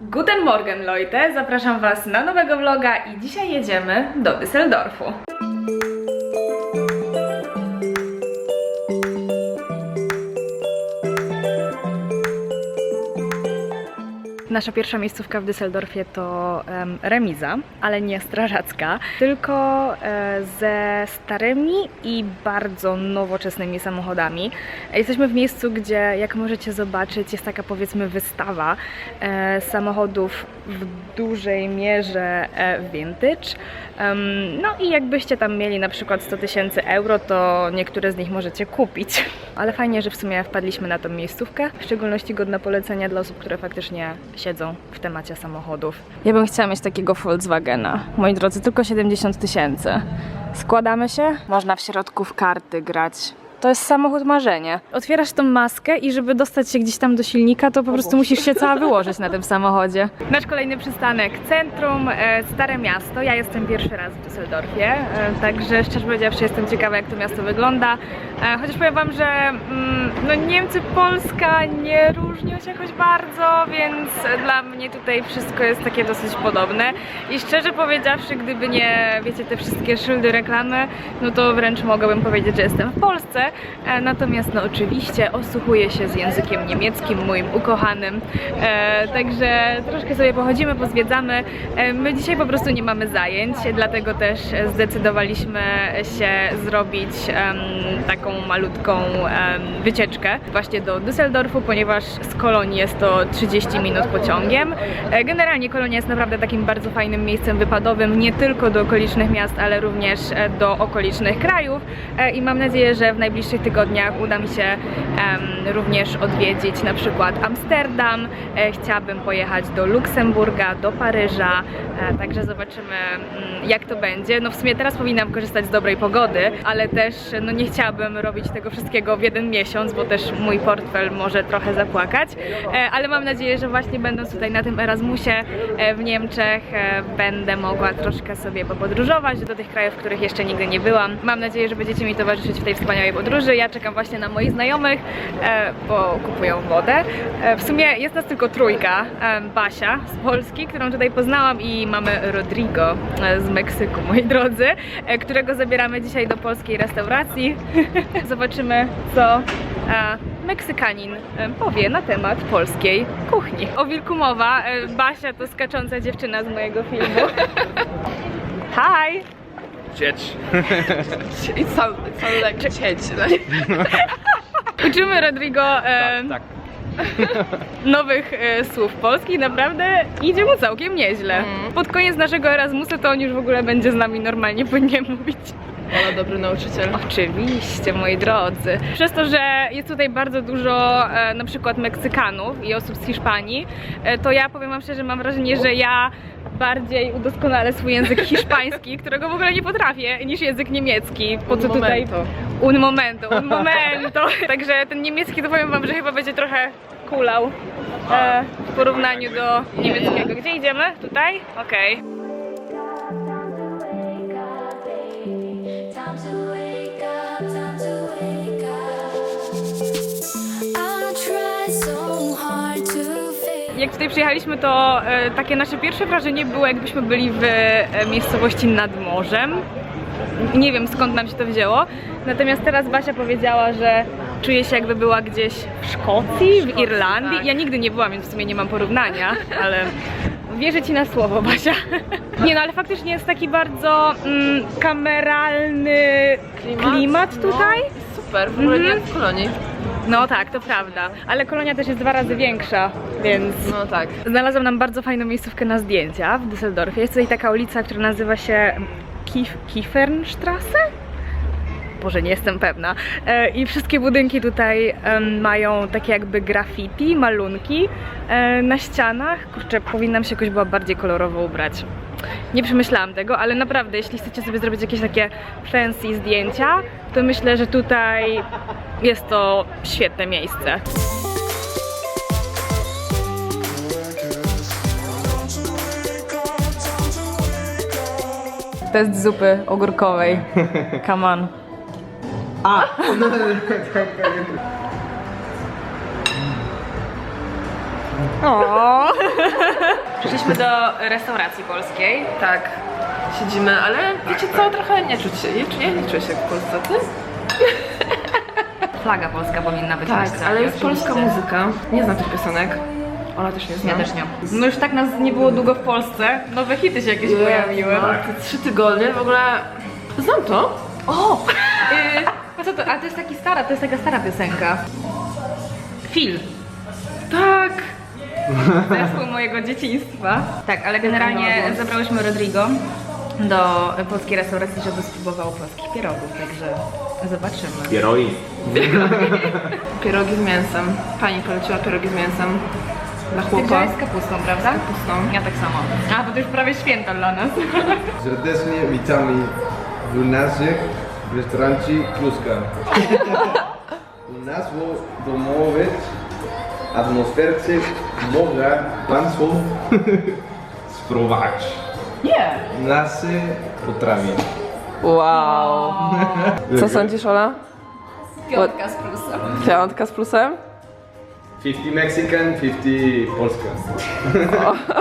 Guten Morgen Leute, zapraszam Was na nowego vloga i dzisiaj jedziemy do Düsseldorfu. Nasza pierwsza miejscówka w Düsseldorfie to em, remiza, ale nie strażacka, tylko e, ze starymi i bardzo nowoczesnymi samochodami. Jesteśmy w miejscu, gdzie, jak możecie zobaczyć, jest taka powiedzmy wystawa e, samochodów w dużej mierze e, vintage. Em, no i jakbyście tam mieli na przykład 100 tysięcy euro, to niektóre z nich możecie kupić. Ale fajnie, że w sumie wpadliśmy na tą miejscówkę, w szczególności godna polecenia dla osób, które faktycznie siedzą w temacie samochodów. Ja bym chciała mieć takiego Volkswagena. Moi drodzy, tylko 70 tysięcy. Składamy się? Można w środku w karty grać. To jest samochód marzenie. Otwierasz tą maskę i żeby dostać się gdzieś tam do silnika, to po prostu musisz się cała wyłożyć na tym samochodzie. Nasz kolejny przystanek centrum, e, Stare Miasto. Ja jestem pierwszy raz w Düsseldorfie, e, także szczerze powiedziawszy jestem ciekawa jak to miasto wygląda. E, chociaż powiem wam, że mm, no Niemcy, Polska nie różnią się jakoś bardzo, więc dla mnie tutaj wszystko jest takie dosyć podobne. I szczerze powiedziawszy, gdyby nie, wiecie, te wszystkie szyldy, reklamy, no to wręcz mogłabym powiedzieć, że jestem w Polsce. E, Natomiast no oczywiście osłuchuję się z językiem niemieckim, moim ukochanym. E, także troszkę sobie pochodzimy, pozwiedzamy. E, my dzisiaj po prostu nie mamy zajęć, dlatego też zdecydowaliśmy się zrobić taką malutką wycieczkę właśnie do Düsseldorfu, ponieważ z Kolonii jest to 30 minut pociągiem. Generalnie Kolonia jest naprawdę takim bardzo fajnym miejscem wypadowym, nie tylko do okolicznych miast, ale również do okolicznych krajów i mam nadzieję, że w najbliższych tygodniach uda mi się em, również odwiedzić na przykład Amsterdam. E, Chciałabym pojechać do Luksemburga, do Paryża, e, także zobaczymy mm, jak to będzie. No w sumie teraz powinnam korzystać z dobrej pogody, ale też no nie chciałabym robić tego wszystkiego w jeden miesiąc, bo też mój portfel może trochę zapłakać, E, ale mam nadzieję, że właśnie będąc tutaj na tym Erasmusie e, w Niemczech e, będę mogła troszkę sobie popodróżować do tych krajów, w których jeszcze nigdy nie byłam. Mam nadzieję, że będziecie mi towarzyszyć w tej wspaniałej podróży. Ja czekam właśnie na moich znajomych, e, bo kupują wodę. E, W sumie jest nas tylko trójka. E, Basia z Polski, którą tutaj poznałam i mamy Rodrigo z Meksyku, moi drodzy, którego zabieramy dzisiaj do polskiej restauracji. Zobaczymy, co Meksykanin powie na temat polskiej kuchni. O wilku mowa. Basia to skacząca dziewczyna z mojego filmu. Hi! Cieć. It sounds it sounds like cieć. Uczymy Rodrigo e, Tak, tak. nowych e, słów polskich, naprawdę idzie mu całkiem nieźle. Mm. Pod koniec naszego Erasmusa to on już w ogóle będzie z nami normalnie powinien mówić. Ale dobry nauczyciel. Oczywiście, moi drodzy. Przez to, że jest tutaj bardzo dużo e, na przykład Meksykanów i osób z Hiszpanii, e, to ja powiem wam szczerze, mam wrażenie, że ja bardziej udoskonalę swój język hiszpański, którego w ogóle nie potrafię, niż język niemiecki. Po co tutaj... Un momento, un momento. Także ten niemiecki to powiem wam, że chyba będzie trochę kulał e, w porównaniu do niemieckiego. Gdzie idziemy? Tutaj? Okej. Time Jak tutaj przyjechaliśmy, to e, takie nasze pierwsze wrażenie było, jakbyśmy byli w e, miejscowości nad morzem. Nie wiem skąd nam się to wzięło. Natomiast teraz Basia powiedziała, że czuje się jakby była gdzieś w Szkocji, w Irlandii. tak. Ja nigdy nie byłam, więc w sumie nie mam porównania, ale wierzę ci na słowo, Basia. Nie no, ale faktycznie jest taki bardzo mm, kameralny klimat, tutaj. No, super, w ogóle jak w kolonii. No tak, to prawda. Ale kolonia też jest dwa razy większa, więc No tak. Znalazłam nam bardzo fajną miejscówkę na zdjęcia w Düsseldorfie. Jest tutaj taka ulica, która nazywa się Kif Kiefernstrasse? Boże, nie jestem pewna. E, I wszystkie budynki tutaj mają takie jakby graffiti, malunki e, na ścianach. Kurczę, powinnam się jakoś była bardziej kolorowo ubrać. Nie przemyślałam tego, ale naprawdę, jeśli chcecie sobie zrobić jakieś takie fancy zdjęcia, to myślę, że tutaj jest to świetne miejsce. Test zupy ogórkowej. Come on. A! O. Przyszliśmy do restauracji polskiej. Tak, siedzimy, ale wiecie co, trochę nie czuć się, nie, nie, nie czuję się jak w Polsce, ty? Flaga polska powinna być Tak, ale jest oczywiście. polska muzyka. Nie znam tych piosenek. Ola też nie zna. Ja też nie. No już tak nas nie było długo w Polsce. Nowe hity się jakieś pojawiły. No, te trzy tygodnie w ogóle... Znam to. O! Yy, a co to? A to jest taki stara, to jest taka stara piosenka. Phil. Tak. Zespół mojego dzieciństwa. Tak, ale generalnie zabrałyśmy Rodrigo do polskiej restauracji, żeby spróbował polskich pierogów, także zobaczymy. Pieroi. Pierogi z mięsem. Pani poleciła pierogi z mięsem. Dla chłopa. wziąłeś z kapustą, prawda? kapustą. Ja tak samo. A, bo to już prawie święta dla nas. Serdecznie witamy w naszym restaurancie Kluska. U nas domowej atmosferce mogą Państwo spróbować Nie. nasze potrawy. Wow. Co sądzisz, Ola? Piątka z plusem. Piątka z plusem? 50 Mexican, 50 Polska.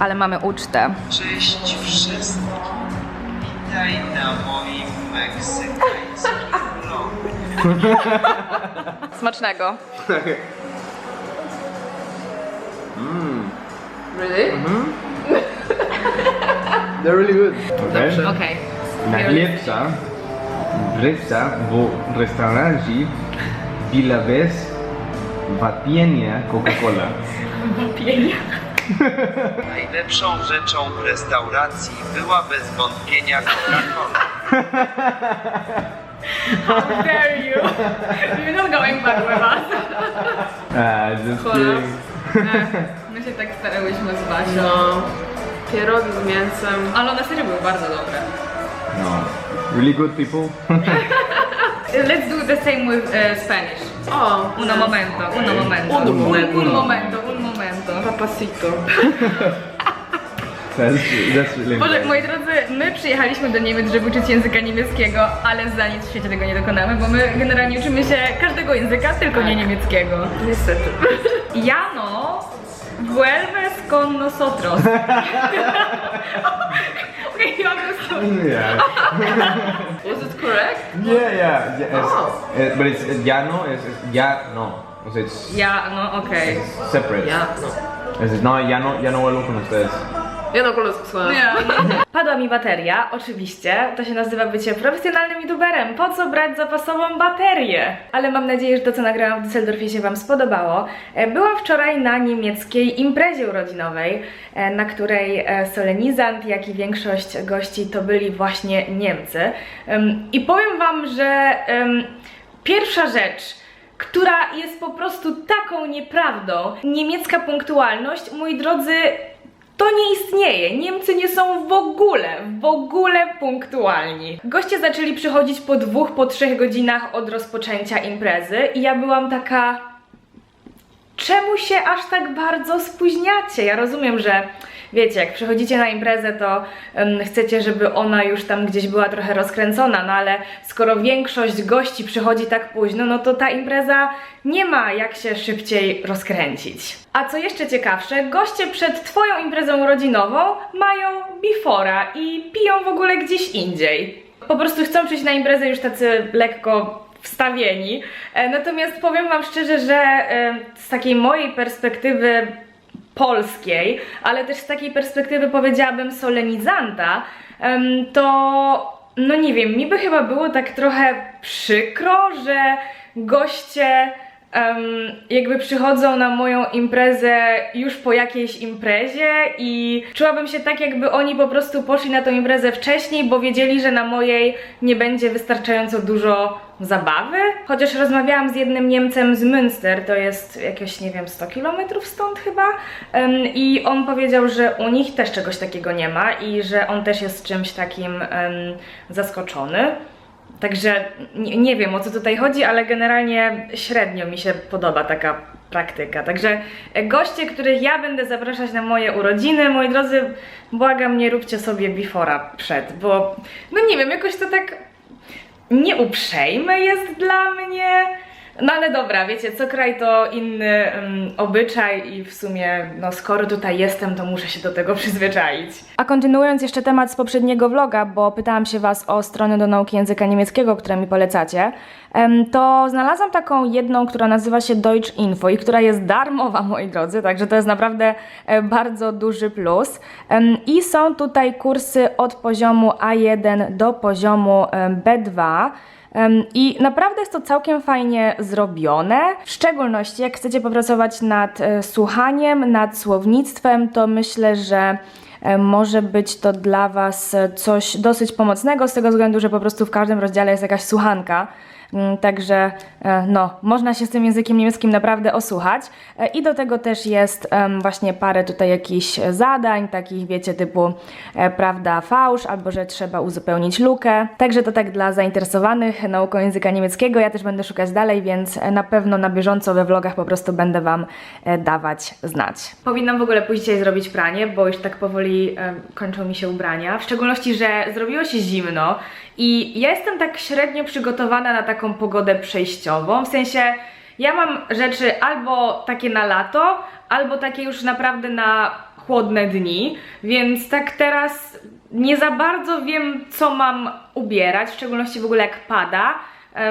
Ale mamy ucztę. Cześć wszystkim. Witaj na moim meksykańskim Smacznego. Really? They're really good. Dobrze. Okej. Najlepsza rzecza w restauracji bila vez wapienie Coca-Cola. Najlepszą rzeczą w restauracji była bez wątpienia Coca-Cola. How dare you? You're not going back with us. Uh, just Cola. kidding. My się tak starałyśmy z Basią. No. Pierogi z mięsem. Ale one serio były bardzo dobre. No. Really good people. Let's do the same with uh, Spanish. O! Uno momento, uno momento. Un, un momento, un momento. Papacito. That's, that's really Boże, moi drodzy, my przyjechaliśmy do Niemiec, żeby uczyć języka niemieckiego, ale za nic w świecie tego nie dokonamy, bo my generalnie uczymy się każdego języka, tylko nie niemieckiego. Niestety. Jano, vuelves con nosotros. okay, understood. Yeah. Was it correct? Yeah, yeah. yeah it's, Oh. uh, but it's uh, ya no, it's, it's ya no. O sea, it's Ja, no okej. separate. Ja, no. Es, no, ya no, ya no vuelvo con ustedes. Ja na kole słyszałem. Padła mi bateria, oczywiście. To się nazywa bycie profesjonalnym youtuberem. Po co brać zapasową baterię? Ale mam nadzieję, że to, co nagrałam w Düsseldorfie się Wam spodobało. E, Byłam wczoraj na niemieckiej imprezie urodzinowej, e, na której e, solenizant, jak i większość gości to byli właśnie Niemcy. Em, I powiem Wam, że pierwsza rzecz, która jest po prostu taką nieprawdą. Niemiecka punktualność, moi drodzy, to nie istnieje. Niemcy nie są w ogóle, w ogóle punktualni. Goście zaczęli przychodzić po dwóch, po trzech godzinach od rozpoczęcia imprezy i ja byłam taka. Czemu się aż tak bardzo spóźniacie? Ja rozumiem, że wiecie, jak przychodzicie na imprezę, to em, chcecie, żeby ona już tam gdzieś była trochę rozkręcona, no ale skoro większość gości przychodzi tak późno, no to ta impreza nie ma jak się szybciej rozkręcić. A co jeszcze ciekawsze, goście przed Twoją imprezą rodzinową mają bifora i piją w ogóle gdzieś indziej. Po prostu chcą przyjść na imprezę już tacy lekko wstawieni. E, Natomiast powiem Wam szczerze, że e, z takiej mojej perspektywy polskiej, ale też z takiej perspektywy powiedziałabym solenizanta, to no nie wiem, mi by chyba było tak trochę przykro, że goście em, jakby przychodzą na moją imprezę już po jakiejś imprezie i czułabym się tak, jakby oni po prostu poszli na tą imprezę wcześniej, bo wiedzieli, że na mojej nie będzie wystarczająco dużo zabawy. Chociaż rozmawiałam z jednym Niemcem z Münster, to jest jakieś, nie wiem, 100 km stąd chyba, em, i on powiedział, że u nich też czegoś takiego nie ma i że on też jest czymś takim em, zaskoczony. Także nie, nie wiem o co tutaj chodzi, ale generalnie średnio mi się podoba taka praktyka. Także e, goście, których ja będę zapraszać na moje urodziny, moi drodzy, błagam, nie róbcie sobie bifora przed, bo no nie wiem, jakoś to tak nieuprzejme jest dla mnie. No ale dobra, wiecie, co kraj to inny em, obyczaj i w sumie, no skoro tutaj jestem, to muszę się do tego przyzwyczaić. A kontynuując jeszcze temat z poprzedniego vloga, bo pytałam się Was o strony do nauki języka niemieckiego, które mi polecacie, em, to znalazłam taką jedną, która nazywa się Deutsch Info i która jest darmowa, moi drodzy, także to jest naprawdę e, bardzo duży plus. Em, I są tutaj kursy od poziomu A1 do poziomu em, B2. I naprawdę jest to całkiem fajnie zrobione. W szczególności jak chcecie popracować nad e, słuchaniem, nad słownictwem, to myślę, że może być to dla Was e, coś dosyć pomocnego, z tego względu, że po prostu w każdym rozdziale jest jakaś słuchanka. Mm, Także e, no, można się z tym językiem niemieckim naprawdę osłuchać. E, I do tego też jest właśnie parę tutaj jakichś zadań, takich wiecie, typu e, prawda, fałsz, albo że trzeba uzupełnić lukę. Także to tak dla zainteresowanych nauką języka niemieckiego. Ja też będę szukać dalej, więc e, na pewno na bieżąco we vlogach po prostu będę Wam e, dawać znać. Powinnam w ogóle dzisiaj zrobić pranie, bo już tak powoli e, kończą mi się ubrania. W szczególności, że zrobiło się zimno i ja jestem tak średnio przygotowana na taką pogodę przejściową. W sensie, ja mam rzeczy albo takie na lato, albo takie już naprawdę na chłodne dni, więc tak teraz nie za bardzo wiem, co mam ubierać, w szczególności w ogóle jak pada.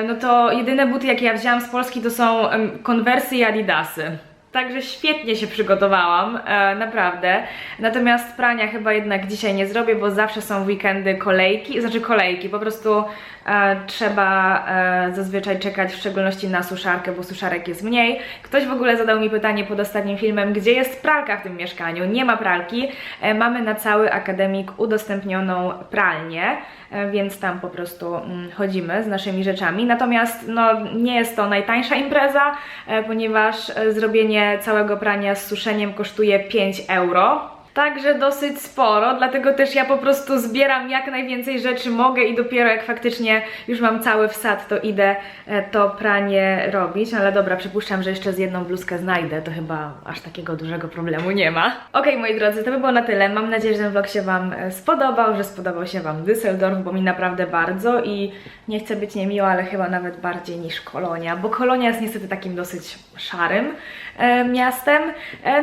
No to jedyne buty, jakie ja wzięłam z Polski, to są em, Conversy i Adidasy. Także świetnie się przygotowałam, e, naprawdę. Natomiast prania chyba jednak dzisiaj nie zrobię, bo zawsze są w weekendy kolejki, znaczy kolejki, po prostu e, trzeba e, zazwyczaj czekać w szczególności na suszarkę, bo suszarek jest mniej. Ktoś w ogóle zadał mi pytanie pod ostatnim filmem, gdzie jest pralka w tym mieszkaniu. Nie ma pralki, e, mamy na cały akademik udostępnioną pralnię, e, więc tam po prostu mm, chodzimy z naszymi rzeczami. Natomiast no, nie jest to najtańsza impreza, e, ponieważ e, zrobienie całego prania z suszeniem kosztuje 5 euro. Także dosyć sporo, dlatego też ja po prostu zbieram jak najwięcej rzeczy mogę i dopiero jak faktycznie już mam cały wsad, to idę e, to pranie robić. Ale dobra, przypuszczam, że jeszcze z jedną bluzkę znajdę, to chyba aż takiego dużego problemu nie ma. Okej, moi drodzy, to by było na tyle. Mam nadzieję, że ten vlog się Wam e, spodobał, że spodobał się Wam Düsseldorf, bo mi naprawdę bardzo i nie chcę być niemiła, ale chyba nawet bardziej niż Kolonia, bo Kolonia jest niestety takim dosyć szarym e, miastem.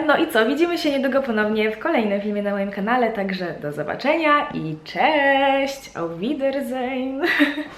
No i co, widzimy się niedługo ponownie w kolejnym filmie na moim kanale, także do zobaczenia i cześć! Auf Wiedersehen!